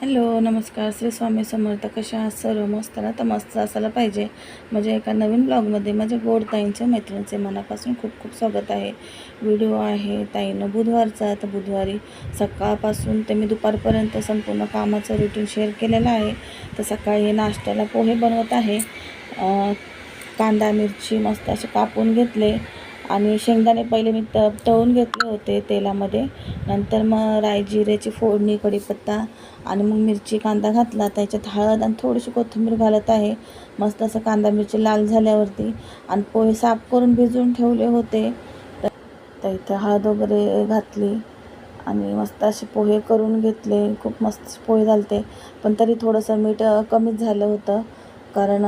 Hello नमस्कार. श्री स्वामी समर्थ कशा आहात? सर्व मस्त ना? तर मस्त असायला पाहिजे. म्हणजे एका नवीन ब्लॉगमध्ये माझ्या गोड ताईंच्या मैत्रिणीचे मनापासून खूप खूप स्वागत आहे. व्हिडिओ आहे ताईनं बुधवारचा तर बुधवारी सकाळपासून ते मी दुपारपर्यंत संपूर्ण कामाचं रुटीन शेअर केलेलं आहे. तर सकाळी नाश्त्याला पोहे बनवत आहे. कांदा मिरची मस्त असे कापून घेतले. आणि शेंगदाणे पहिले मी त तळून घेतले होते तेलामध्ये. नंतर मग राय जिऱ्याची फोडणी कढीपत्ता आणि मग मिरची कांदा घातला. त्याच्यात हळद आणि थोडीशी कोथिंबीर घालत आहे. मस्त असं कांदा मिरची लाल झाल्यावरती आणि पोहे साफ करून भिजवून ठेवले होते. तर इथं हळद वगैरे घातली आणि मस्त असे पोहे करून घेतले. खूप मस्त पोहे झालते. पण तरी थोडंसं मीठ कमीच झालं होतं. कारण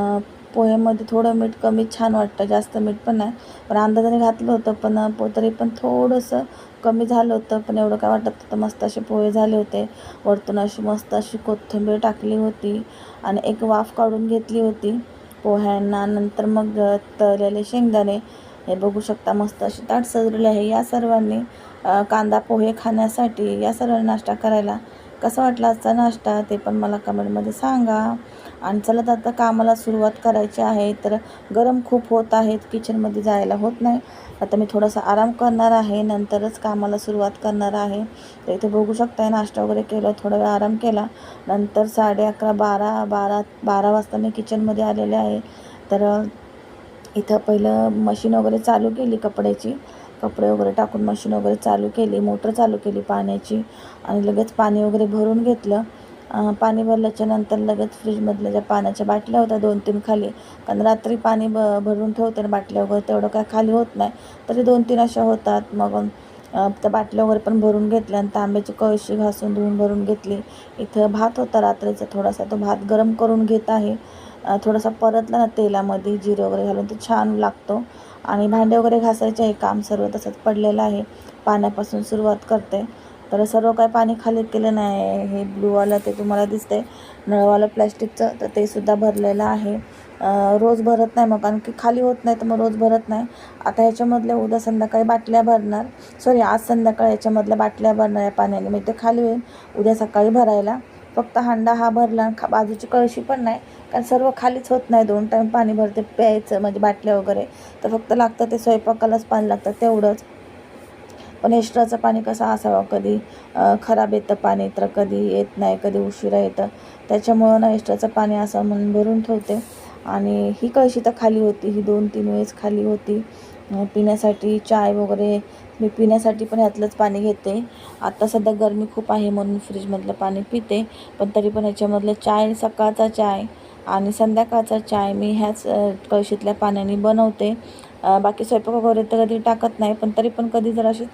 पोह्यामध्ये थोडं मीठ कमी छान वाटतं. जास्त मीठ पण नाही. पण अंदाजाने घातलं होतं पण पो तरी पण थोडंसं कमी झालं होतं. पण एवढं काय वाटत होतं मस्त असे पोहे झाले होते. वरतून अशी मस्त अशी कोथिंबीर टाकली होती आणि एक वाफ काढून घेतली होती पोह्यांना. नंतर मग तळलेले शेंगदाणे. हे बघू शकता मस्त अशी ताट सजलेले आहे. या सर्वांनी कांदा पोहे खाण्यासाठी या सर्वांनी नाश्ता करायला कसा वाटला आजचा नाश्ता ते पण मला कमेंटमध्ये सांगा. आणि चला तर आता कामाला सुरुवात करायची आहे. तर गरम खूप होत आहेत. किचनमध्ये जायला होत नाही. आता मी थोडासा आराम करणार आहे. नंतरच कामाला सुरुवात करणार आहे. तर इथे बघू शकताय नाश्ता वगैरे केला थोडा वेळ आराम केला. नंतर साडे अकरा बारा बारा बारा वाजता मी किचनमध्ये आलेले आहे. तर इथं पहिलं मशीन वगैरे चालू केली कपड्याची. कपडे वगैरे टाकून मशीन वगैरे चालू केली मोटर चालू केली पाण्याची. आणि लगेच पाणी वगैरे भरून घेतलं. पाणी भरल्याच्या नंतर लगेच फ्रीजमधल्या ज्या पाण्याच्या बाटल्या होत्या दोन तीन खाली कारण रात्री पाणी ब भरून ठेवते ना बाटल्या वगैरे तेवढं काय खाली होत नाही. तरी दोन तीन अशा होतात. मग त्या बाटल्या वगैरे पण भरून घेतल्या आणि तांब्याची कळशी घासून धुवून भरून घेतली. इथं भात होता रात्रीचा थोडासा तो भात गरम करून घेत आहे. थोडासा परतला ना तेलामध्ये जिरं वगैरे घालून तो छान लागतो. आणि भांडे वगैरे घासायचे आहे काम सर्व तसंच पडलेलं आहे. पाण्यापासून सुरुवात करते. तर सर्व काय पाणी खाली केलं नाही. हे ब्लूवालं ते तुम्हाला दिसतंय. नळवालं प्लॅस्टिकचं तर ते सुद्धा भरलेलं आहे. रोज भरत नाही मग कारण की खाली होत नाही तर मग रोज भरत नाही. आता ह्याच्यामधल्या उद्या संध्याकाळी बाटल्या भरणार. सॉरी आज संध्याकाळी याच्यामधल्या बाटल्या भरणार या पाण्याने. मी ते खाली होईल उद्या सकाळी भरायला. फक्त हांडा हा भरला खा बाजूची कळशी पण नाही. कारण सर्व खालीच होत नाही. दोन टाईम पाणी भरते प्यायचं म्हणजे बाटल्या वगैरे. तर फक्त लागतं ते स्वयंपाकालाच पाणी लागतं तेवढंच. पण एक्स्ट्राचं पाणी कसं असावं? कधी खराब येतं पाणी तर कधी येत नाही कधी उशिरा येतं. त्याच्यामुळं ना एक्स्ट्राचं पाणी असं म्हणून भरून ठेवते. आणि ही कळशी तर खाली होती. ही दोन तीन वेळेस खाली होती. पिण्यासाठी चाय वगैरे मी पिण्यासाठी पण यातलंच पाणी घेते. आता सध्या गरमी खूप आहे म्हणून फ्रीजमधलं पाणी पिते. पण तरी पण याच्यामधलं चाय सकाळचा चाय आणि संध्याकाळचा चाय मी ह्याच कळशीतल्या पाण्याने बनवते. बाकी स्वयंपाक वगैरे तर कधी टाकत नाही पण तरी पण कधी जर अशी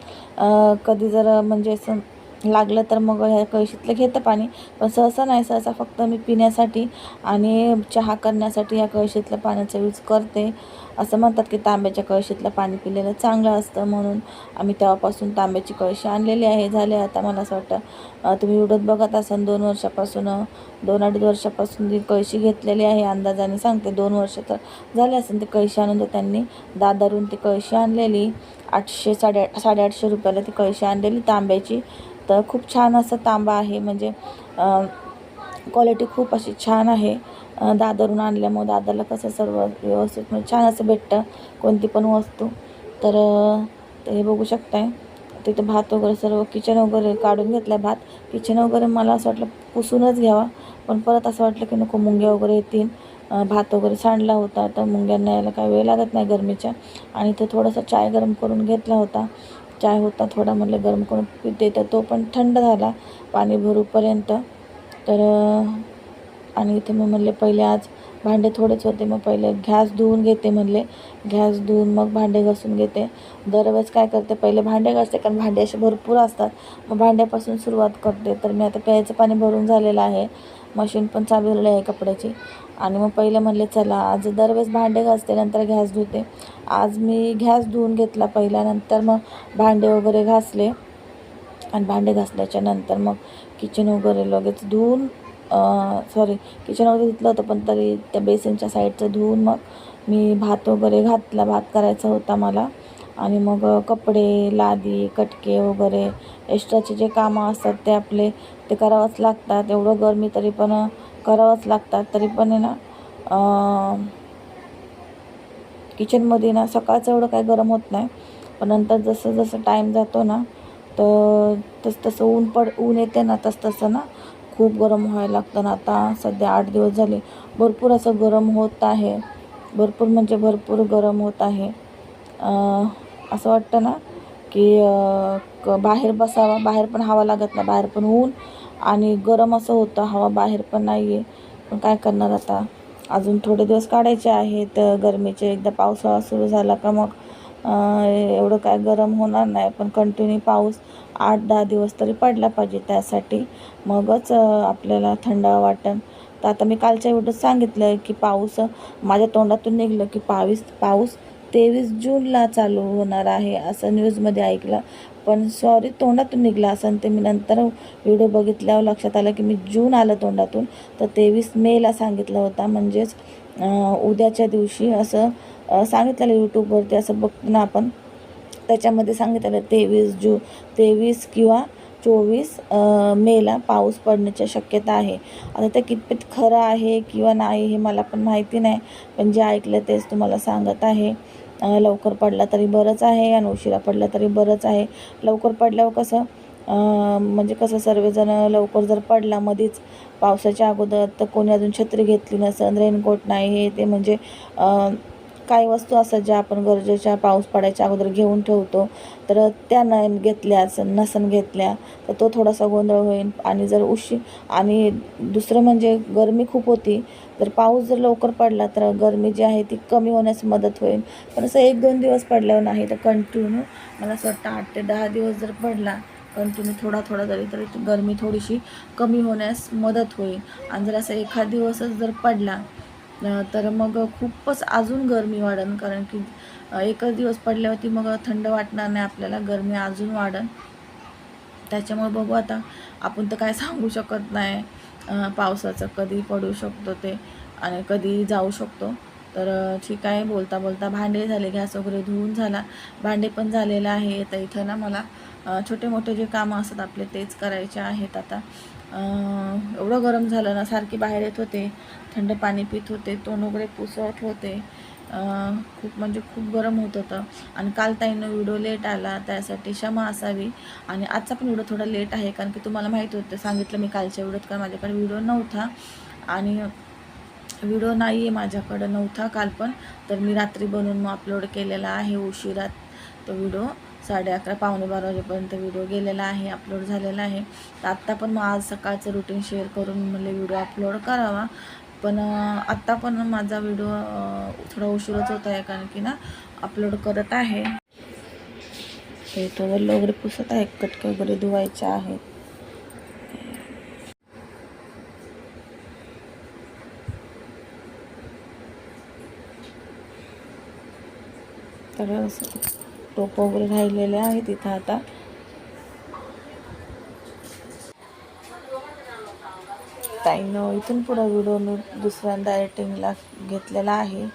कधी जर म्हणजे असं लागलं तर मग ह्या कळशीतलं घेतं पाणी. पण सहसा नाही सहसा फक्त मी पिण्यासाठी आणि चहा करण्यासाठी या कळशीतल्या पाण्याचा यूज करते. असं म्हणतात की तांब्याच्या कळशीतलं पाणी पिलेलं चांगलं असतं म्हणून आम्ही तेव्हापासून तांब्याची कळशी आणलेली आहे झाले आता मला असं वाटतं तुम्ही व्हिडिओत बघत असाल दोन वर्षापासून दोन अडीच वर्षापासून ती कळशी घेतलेली आहे अंदाजाने सांगते दोन वर्ष तर झाले असेल ती कळशी आणून तर त्यांनी दादारून ती कळशी आणलेली. आठशे साडे साडेआठशे रुपयाला ती कळशी आणलेली तांब्याची. तर खूप छान असं तांबा आहे. म्हणजे क्वालिटी खूप अशी छान आहे. दादरून आणल्यामुळे दादरला कसं सर्व व्यवस्थित म्हणजे छान असं भेटतं कोणती पण वस्तू. तर हे बघू शकताय. तिथं भात वगैरे सर्व किचन वगैरे काढून घेतलं भात. किचन वगैरे मला असं वाटलं पुसूनच घ्यावा. पण परत असं वाटलं की नको मुंग्या वगैरे येतील. भात वगैरे सांडला होता तर मुंग्यांना यायला काही वेळ लागत नाही गरमीच्या. आणि ते थोडासा चाय गरम करून घेतला होता. चाय होता थोडा म्हटलं गरम करून पिते तर तो पण थंड झाला पाणी भरूपर्यंत. तर आणि इथे मग म्हणले पहिले आज भांडे थोडेच होते मग पहिले गॅस धुवून घेते म्हणले. गॅस धुवून मग भांडे घासून घेते. दरवेळेस काय करते पहिले भांडे घासते कारण भांडे असे भरपूर असतात. मग भांड्यापासून सुरुवात करते. तर मी आता प्यायचं पाणी भरून झालेलं आहे. मशीन पण चालू झालेली आहे कपड्याची. आणि मग पहिले म्हणले चला आज दरवेळेस भांडे घासते नंतर गॅस धुते. आज मी गॅस धुवून घेतला पहिला नंतर मग भांडे वगैरे घासले. आणि भांडे घासल्याच्या नंतर मग किचन वगैरे लगेच धुवून सॉरी किचन वगैरे धुतलं होतं पण तरी त्या बेसिनच्या साईडचं धुवून मग मी भात वगैरे घातला भात करायचा होता मला. आणि मग कपडे लादी कटके वगैरे एक्स्ट्राचे जे कामं असतात ते आपले ते करावंच लागतात. एवढं गरमी तरी पण करावंच लागतात. तरी पण आहे ना किचनमध्ये ना सकाळचं एवढं काही गरम होत नाही. पण नंतर जसं जसं टाईम जातो ना तर तसं तसं ऊन पड ऊन येते ना तसं तसं ना खूप गरम व्हायला लागतं ना. आता सध्या आठ दिवस झाले भरपूर असं गरम होत आहे. भरपूर म्हणजे भरपूर गरम होत आहे. असं वाटतं ना की क बाहेर बसावा बाहेर पण हवा लागत नाही. बाहेर पण ऊन आणि गरम असं होतं हवा बाहेर पण नाही आहे पण काय करणार आता? अजून थोडे दिवस काढायचे आहेत गरमीचे एकदा पावसाळा सुरू झाला का मग एवढं काय गरम होणार नाही. पण कंटिन्यू पाऊस आठ दहा दिवस तरी पडला पाहिजे त्यासाठी. मगच आपल्याला थंड वाटेल तर आता मी कालच्या व्हिडिओत सांगितलं की पाऊस माझ्या तोंडातून निघलं की पावीस पाऊस तेवीस जूनला चालू होणार आहे असं न्यूजमध्ये ऐकलं. पण सॉरी तोंडातून निघला असं आणि ते. मी नंतर व्हिडिओ बघितल्यावर लक्षात आलं की मी जून आलं तोंडातून. तर तेवीस मेला सांगितलं होता. म्हणजेच उद्याच्या दिवशी असं सांगितलेलं यूट्यूबवरती असं बघतो ना आपण त्याच्यामध्ये सांगितलेलं तेवीस जू तेवीस किंवा चोवीस मेला पाऊस पडण्याची शक्यता आहे. आता ते कितपत खरं आहे किंवा नाही हे मला पण माहिती नाही. पण जे ऐकलं तेच तुम्हाला सांगत आहे. लवकर पडला तरी बरंच आहे आणि उशिरा पडला तरी बरंच आहे. लवकर पडल्यावर कसं म्हणजे कसं सर्वजण लवकर जर पडला मध्येच पावसाच्या अगोदर तर कोणी अजून छत्री घेतली नसेल रेनकोट नाही हे ते म्हणजे काही वस्तू असतात ज्या आपण गरजेच्या पाऊस पडायच्या अगोदर घेऊन ठेवतो. तर त्या न घेतल्या नसन घेतल्या तर तो थोडासा गोंधळ होईल. आणि जर उशी आणि दुसरं म्हणजे गरमी खूप होती तर पाऊस जर लवकर पडला तर गरमी जी आहे ती कमी होण्यास मदत होईल. पण असं एक दोन दिवस पडल्यावर नाही तर कंटिन्यू मला असं वाटतं आठ ते दहा दिवस जर पडला कंटिन्यू थोडा थोडा जरी तरी गरमी थोडीशी कमी होण्यास मदत होईल. आणि जर असं एखाद दिवसच जर पडला तर मग खूपच अजून गरमी वाढेल कारण की एकच दिवस पडल्यावरती मग थंड वाटणार नाही आपल्याला गरमी अजून वाढेल त्याच्यामुळे बघू आता आपण तर काय सांगू शकत नाही. पावसाचं कधी पडू शकतो ते आणि कधी जाऊ शकतो. तर ठीक आहे बोलता बोलता भांडे झाले गॅस वगैरे धुवून झाला. भांडे पण झालेलं आहे तर इथं ना मला. छोटे मोठे जे कामं असतात आपले तेच करायचे आहेत आता. एवढं गरम झालं ना सारखी बाहेर येत होते. थंड पाणी पित होते तोंड वगैरे पुसत होते. खूप म्हणजे खूप गरम होत होतं. आणि काल ताईनं व्हिडिओ लेट आला त्यासाठी क्षमा असावी. आणि आजचा पण व्हिडिओ थोडा लेट आहे कारण की तुम्हाला माहीत होतं सांगितलं मी कालच्या व्हिडिओत कारण माझ्याकडे व्हिडिओ नव्हता. आणि व्हिडिओ नाही आहे माझ्याकडं नव्हता काल पण. तर मी रात्री बनवून मग अपलोड केलेला आहे उशिरात तो व्हिडिओ. साडे अकरा पावणे बारा वाजेपर्यंत व्हिडिओ गेलेला आहे अपलोड झालेला आहे. तर आत्ता पण मग आज सकाळचं रुटीन शेअर करून म्हणले व्हिडिओ अपलोड करावा. पण आत्ता पण माझा व्हिडिओ थोडा उशीरच होत आहे कारण की ना अपलोड करत आहे. ते तो वल्ल वगैरे पुसत आहे कटके वगैरे धुवायचे आहेत. तर असं टोप वगैरे राहिलेले आहेत इथं आता. ताईनं इथून पुढं व्हिडिओ मी दुसऱ्यांदा एडिटिंगला घेतलेला आहे.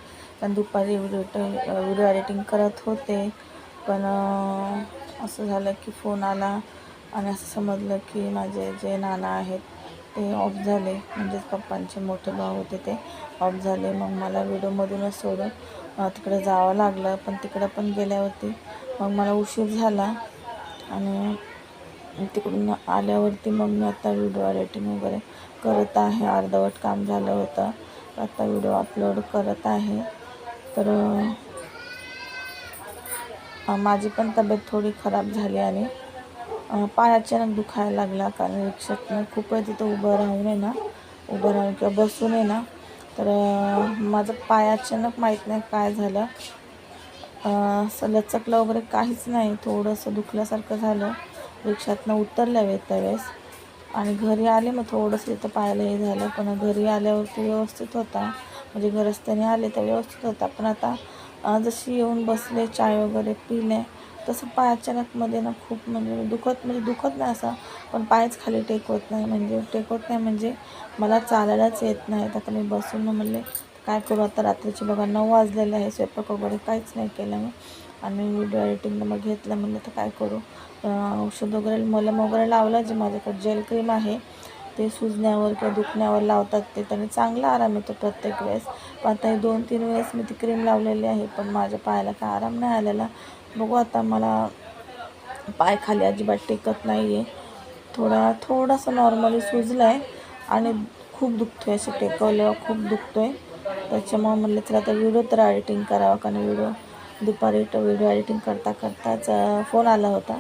पण दुपारी व्हिडिओ व्हिडिओ एडिटिंग करत होते. पण असं झालं की फोन आला आणि असं समजलं की माझे जे नाना आहेत ते ऑफ झाले. म्हणजेच पप्पांचे मोठे भाऊ होते ते ऑफ झाले. मग मला व्हिडिओमधूनच सोडून तिकडे जावं लागलं. पण तिकडं पण गेल्यावरती मग मला उशीर झाला. आणि तिकडून आल्यावरती मग मी आता व्हिडिओ एडिटिंग वगैरे करत आहे. अर्धवट काम झालं होतं. आता व्हिडिओ अपलोड करत आहे. तर माझी पण तब्येत थोडी खराब झाली आणि अं, पाय अचानक दुखायला लागला. कारण रिक्षातनं खूप वेळ तिथं उभं राहून आहे ना उभं राहून किंवा बसून आहे ना तर माझं पाय अचानक माहीत नाही काय झालं. असं लचकलं वगैरे काहीच नाही. थोडंसं दुखल्यासारखं झालं. रिक्षातनं उतरल्या वेळेस त्यावेळेस. आणि घरी आले मग थोडंसं इथं पाहायला हे झालं. पण घरी आल्यावरती व्यवस्थित होता. म्हणजे घर आले तर व्यवस्थित होता. पण आता जशी येऊन बसले चाय वगैरे पिले तसं पाय अचानकमध्ये ना खूप म्हणजे दुखत म्हणजे दुखत नाही असं. पण पायच खाली टेकवत नाही. म्हणजे टेकवत नाही म्हणजे मला चालायलाच येत नाही. आता मी बसून म्हणले काय करू आता? रात्रीचे बघा नऊ वाजलेले आहे. स्वयंपाक वगैरे काहीच नाही केलं मग आणि व्हिडिओ एडिटिंग मग घेतलं. म्हणलं तर काय करू? औषध वगैरे मलम वगैरे लावलं जे माझ्याकडे जेल क्रीम आहे ते सुजण्यावर किंवा दुखण्यावर लावतात ते त्याने चांगला आराम येतो प्रत्येक वेळेस. पण आता हे दोन तीन वेळेस मी ती क्रीम लावलेली आहे पण माझ्या पायाला काय आराम नाही आलेला. बघू आता मला पाय खाली अजिबात टेकत नाही आहे थोडा थोडासा नॉर्मली सुजला आहे आणि खूप दुखतो आहे असं टेकवल्यावर खूप दुखतो आहे त्याच्यामुळे म्हणलं चला आता व्हिडिओ तर एडिटिंग करावा कारण व्हिडिओ दुपारी व्हिडिओ एडिटिंग करता करताच फोन आला होता.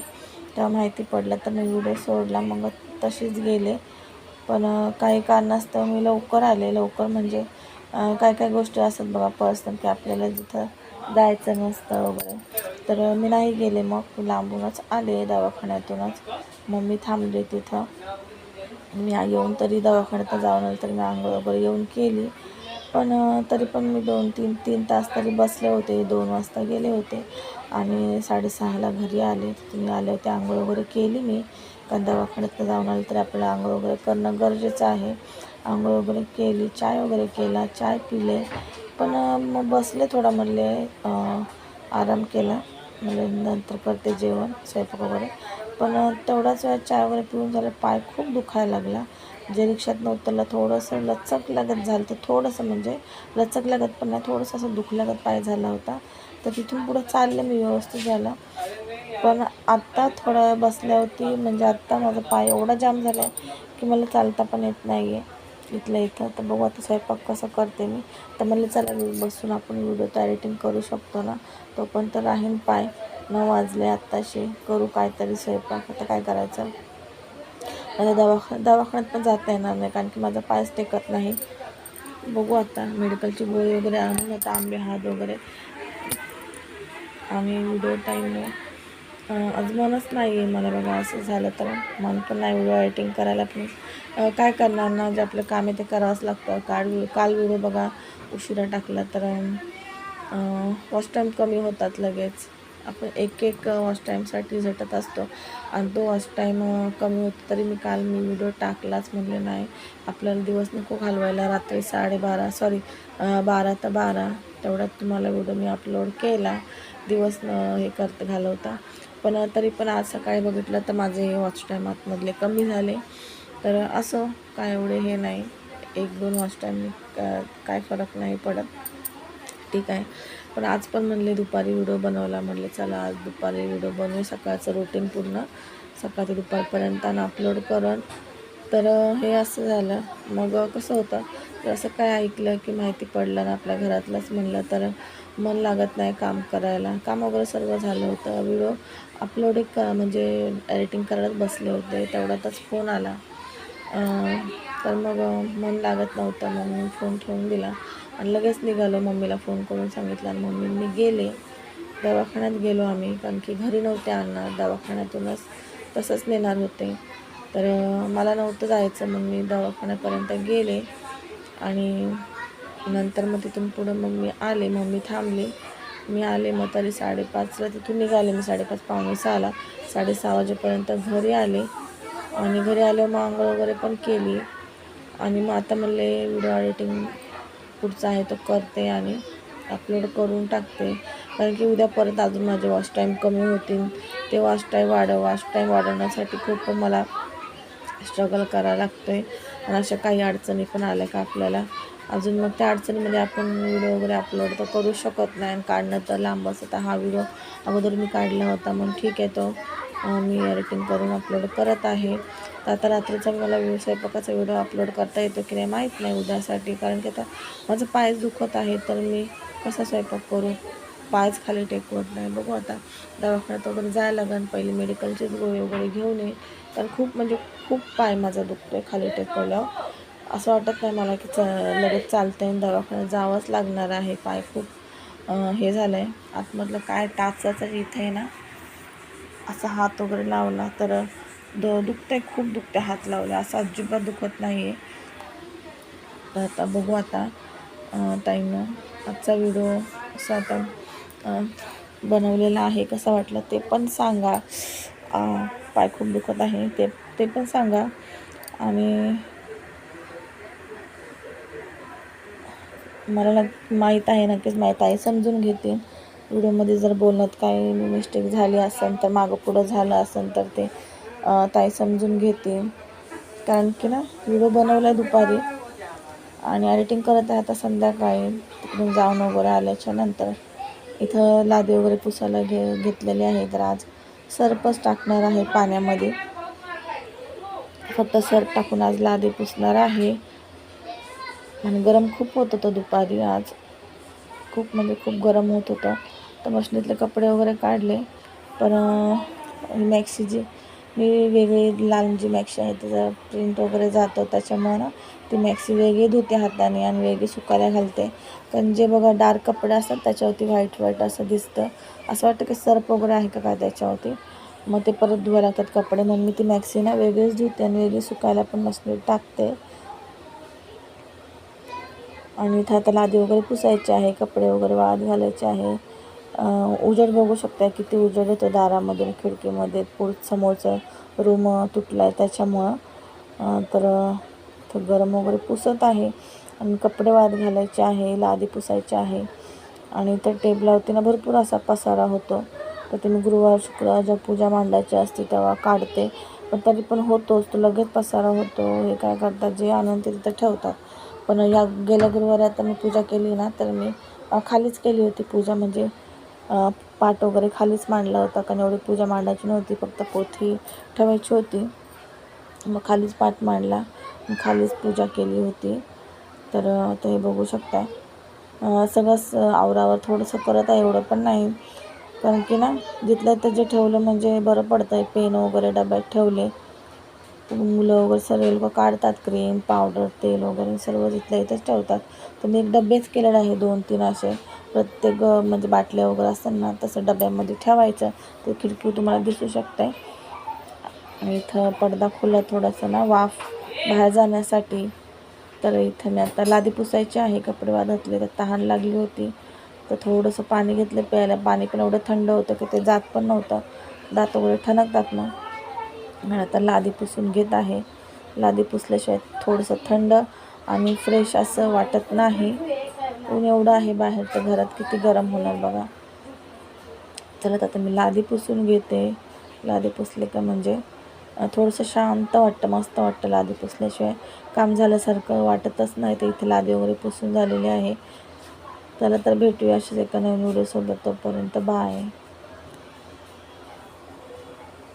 तेव्हा माहिती पडलं तर मी व्हिडिओ सोडला मग तशीच गेले. पण काही कारणास्तव मी लवकर आले. लवकर म्हणजे काय काय गोष्टी असतात बघा पर्सनल की आपल्याला जिथं जायचं नसतं वगैरे. तर मी नाही गेले मग. लांबूनच आले दवाखान्यातूनच. मग मी थांबले तिथं. मी येऊन तरी दवाखान्यात जाऊन आले तरी मी आंघोळ वगैरे येऊन केली. पण तरी पण मी दोन तीन तीन तास तरी बसले होते. दोन वाजता गेले होते. आणि साडेसहाला घरी आले. तुम्ही आले होते आंघोळ वगैरे केली मी. कारण दवाखान्यात जाऊन आलं तर आपल्याला आंघोळ वगैरे करणं गरजेचं आहे. आंघोळ वगैरे केली चाय वगैरे केला चाय पिले. पण मग बसले थोडा म्हणले आराम केला. म्हणजे नंतर करते जेवण स्वयंपाक वगैरे. पण तेवढाच वेळ चाय वगैरे पिऊन झालं. पाय खूप दुखायला लागला. जे रिक्षात उतरलं थोडंसं लचक लागत झालं. तर थोडंसं म्हणजे लचक लागत पण नाही थोडंसं असं दुख लागत पाय झाला होता. तर तिथून पुढं चालले मी व्यवस्थित झालं. पण आत्ता थोडा बसल्यावरती म्हणजे आत्ता माझा पाय एवढा जाम झाला आहे की मला चालता पण येत नाही आहे इथल्या इथं. तर बघू आता स्वयंपाक कसं करते मी. तर म्हणलं चला बसून आपण व्हिडिओ तर एडिटिंग करू शकतो ना. तो पण तर राहीन पाय. न वाजले आत्ताशी. करू काहीतरी स्वयंपाक. आता काय करायचं? आता दवाखा दवाखान्यात पण जाता येणार नाही कारण की माझा पायच टेकत नाही. बघू आता. मेडिकलची गोळी वगैरे आणून आता आंबे हात वगैरे आणि व्हिडिओ टाईम अजमानच नाही आहे मला बघा असं झालं तर मन पण नाही व्हिडिओ एडिटिंग करायला पण. काय करणार ना जे आपलं काम आहे ते करावंच लागतं. काल काल व्हिडिओ बघा उशिरा टाकला तर वॉच टाईम कमी होतात लगेच. आपण एक एक वॉच टाईमसाठी झटत असतो. आणि तो वॉच टाईम कमी होतो तरी मी काल मी व्हिडिओ टाकलाच म्हणले नाही. आपल्याला दिवस नको घालवायला रात्री साडेबारा सॉरी बारा तर बारा. तेवढ्यात तुम्हाला व्हिडिओ मी अपलोड केला. दिवस न हे करत घालवता. पण तरी पण आज सकाळी बघितलं तर माझे वॉच टाईम आतमधले कमी झाले. तर असं काय एवढे हे नाही. एक दोन वॉच टाईम काय फरक नाही पडत. ठीक आहे. पण आज पण म्हणले दुपारी व्हिडिओ बनवला. म्हणले चला आज दुपारी व्हिडिओ बनवू. सकाळचं रुटीन पूर्ण. सकाळ ते दुपारपर्यंत आणि अपलोड करन तर हे असं झालं. मग कसं होतं तर असं काय ऐकलं की माहिती पडलं ना आपल्या घरातलंच म्हणलं तर मन लागत नाही काम करायला. काम वगैरे सर्व झालं होतं. व्हिडिओ अपलोड एक म्हणजे एडिटिंग करत बसले होते. तेवढ्यातच फोन आला. तर मग मन लागत नव्हतं. मग मी फोन ठेवून दिला आणि लगेच निघालो. मम्मीला फोन करून सांगितलं आणि मम्मींनी गेले. दवाखान्यात गेलो आम्ही. कारण की घरी नव्हते आणणार. दवाखान्यातूनच तसंच नेणार होते. तर मला नव्हतं जायचं. मग मी दवाखान्यापर्यंत गेले आणि नंतर मग तिथून पुढं मग मी आले. मम्मी थांबली. मी आले मग तरी साडेपाचला तिथून निघाले. मी साडेपाच पावणे सहाला साडेसहा वाजेपर्यंत घरी आले आणि घरी आलो मग आंघोळ वगैरे पण केली. आणि मग आता म्हणले व्हिडिओ एडिटिंग पुढचा आहे तो करते आणि अपलोड करून टाकते. कारण की उद्या परत अजून माझे वॉच टाईम कमी होतील. ते वॉच टाईम वाढव वॉच टाईम वाढवण्यासाठी खूप मला स्ट्रगल करावं लागतो आहे आणि अशा काही अडचणी पण आल्या का आपल्याला? अजून मग त्या अडचणीमध्ये आपण व्हिडिओ वगैरे अपलोड तर करू शकत नाही. आणि काढणं तर लांब असं तर हा व्हिडिओ अगोदर मी काढला होता. मग ठीक आहे तो मी एडिटिंग करून अपलोड करत आहे. तर आता रात्रीचा मला स्वयंपाकाचा व्हिडिओ अपलोड करता येतो की नाही माहीत नाही उद्यासाठी. कारण की आता माझं पायच दुखत आहे. तर मी कसा स्वयंपाक करू? पायच खाली टेकवत नाही. बघू आता दवाखान्यात वगैरे जायला लागेल पहिले मेडिकलचेच गोळी वगैरे घेऊन ये. कारण खूप म्हणजे खूप पाय माझा दुखतो आहे खाली टेकवल्यावर. असं वाटत नाही मला की च लगेच चालतं आहे दवाखान्यात जावंच लागणार आहे. पाय खूप हे झालं आहे आतमधलं काय टाचाचं इथे आहे ना. असा हात वगैरे लावला तर द दुखतंय खूप दुखते हात लावले. असं अजिबात दुखत नाही आहे तर आता बघू आता टाईमनं आजचा व्हिडिओ असा आता बनवलेला आहे. कसा वाटला ते पण सांगा. पाय खूप दुखत आहे. ते ते पण सांगा. आणि मला नक्की माहीत आहे नक्कीच माहीत आहे समजून घेते व्हिडिओमध्ये जर बोलण्यात काही मिस्टेक झाली असेल तर मागं पुढं झालं असेल तर ते ताई समजून घेते कारण की ना व्हिडिओ बनवला आहे दुपारी आणि एडिटिंग करत आहे आता संध्याकाळी. तिकडून जाऊन वगैरे आल्याच्यानंतर इथं लादी वगैरे पुसायला घे घेतलेले आहे तर आज सर्पच टाकणार आहे पाण्यामध्ये. फक्त सर्फ टाकून आज लादी पुसणार आहे. आणि गरम खूप होत होतं दुपारी आज. खूप म्हणजे खूप गरम होत होतं. तर मशनीतले कपडे वगैरे काढले. पण मॅक्सी जी मी वेगळी लाल जी मॅक्सी आहे त्याचा प्रिंट वगैरे जातो त्याच्यामुळं ती मॅक्सी वेगळी धुते हाताने आणि वेगळी सुकायला घालते. कारण जे बघा डार्क कपडे असतात त्याच्यावरती व्हाईट व्हाईट असं दिसतं. असं वाटतं की सर्प वगैरे आहे का काय त्याच्यावरती? मग ते परत धुवा लागतात कपडे. म्हणून मी ती मॅक्सी ना वेगळीच धुते आणि वेगळी सुकायला पण मशनीत टाकते. आणि इथं आता लादी वगैरे पुसायची आहे कपडे वगैरे वाळत घालायचे आहे. उजेड बघू शकता किती उजेड येतो दारामधून खिडकीमध्ये पुढ समोरचं रूम तुटला आहे त्याच्यामुळं तर गरम वगैरे पुसत आहे. आणि कपडे वाद घालायचे आहे लादी पुसायची आहे. आणि इथं टेबलावरती ना भरपूर असा पसारा होतो. तर ते मी गुरुवार शुक्रवार जेव्हा पूजा मांडायची असते तेव्हा काढते. पण तरी पण होतोच तो लगेच पसारा होतो. हे काय करतात जे आनंद ते तिथं ठेवतात. पण या गेल्या गुरुवारी आता मी पूजा केली ना तर मी खालीच केली होती पूजा. म्हणजे पाट वगैरे खालीच मांडला होता कारण एवढी पूजा मांडायची नव्हती फक्त पोथी ठेवायची होती. मग खालीच पाट मांडला खालीच पूजा केली होती. तर ते बघू शकता. सगळंच आवरावर थोडंसं करत आहे एवढं पण नाही. कारण की ना जिथलं त्याचे जे ठेवलं म्हणजे बरं पडतं आहे पेन वगैरे डब्यात ठेवले. मुलं वगैरे सर्व लोक काढतात क्रीम पावडर तेल वगैरे सर्व तिथल्या इथंच ठेवतात. तर मी एक डबेच केलेले आहे दोन तीन असे. प्रत्येक म्हणजे बाटल्या वगैरे असतात ना तसं डब्यामध्ये ठेवायचं. ते खिडकी तुम्हाला दिसू शकते. इथं पडदा खुला थोडासा ना वाफ बाहेर जाण्यासाठी. तर इथं मी आता लादी पुसायची आहे कपडे वाद तर तहान लागली होती. तर थोडंसं पाणी घेतलं प्यायला. पाणी पण एवढं थंड होतं की ते जात पण नव्हतं. दात वगैरे ठणकतात ना. आणि आता लादी पुसून घेत आहे. लादी पुसल्याशिवाय थोडंसं थंड आणि फ्रेश असं वाटत नाही. ऊन एवढं आहे बाहेर तर घरात किती गरम होणार बघा. चला आता मी लादी पुसून घेते. लादी पुसले का म्हणजे थोडंसं शांत वाटतं मस्त वाटतं लादी पुसल्याशिवाय. काम झाल्यासारखं वाटतच नाही. तर इथे लादी वगैरे पुसून झालेली आहे. चला तर भेटूया अशीच एका नवीन व्हिडिओसोबत तोपर्यंत बाय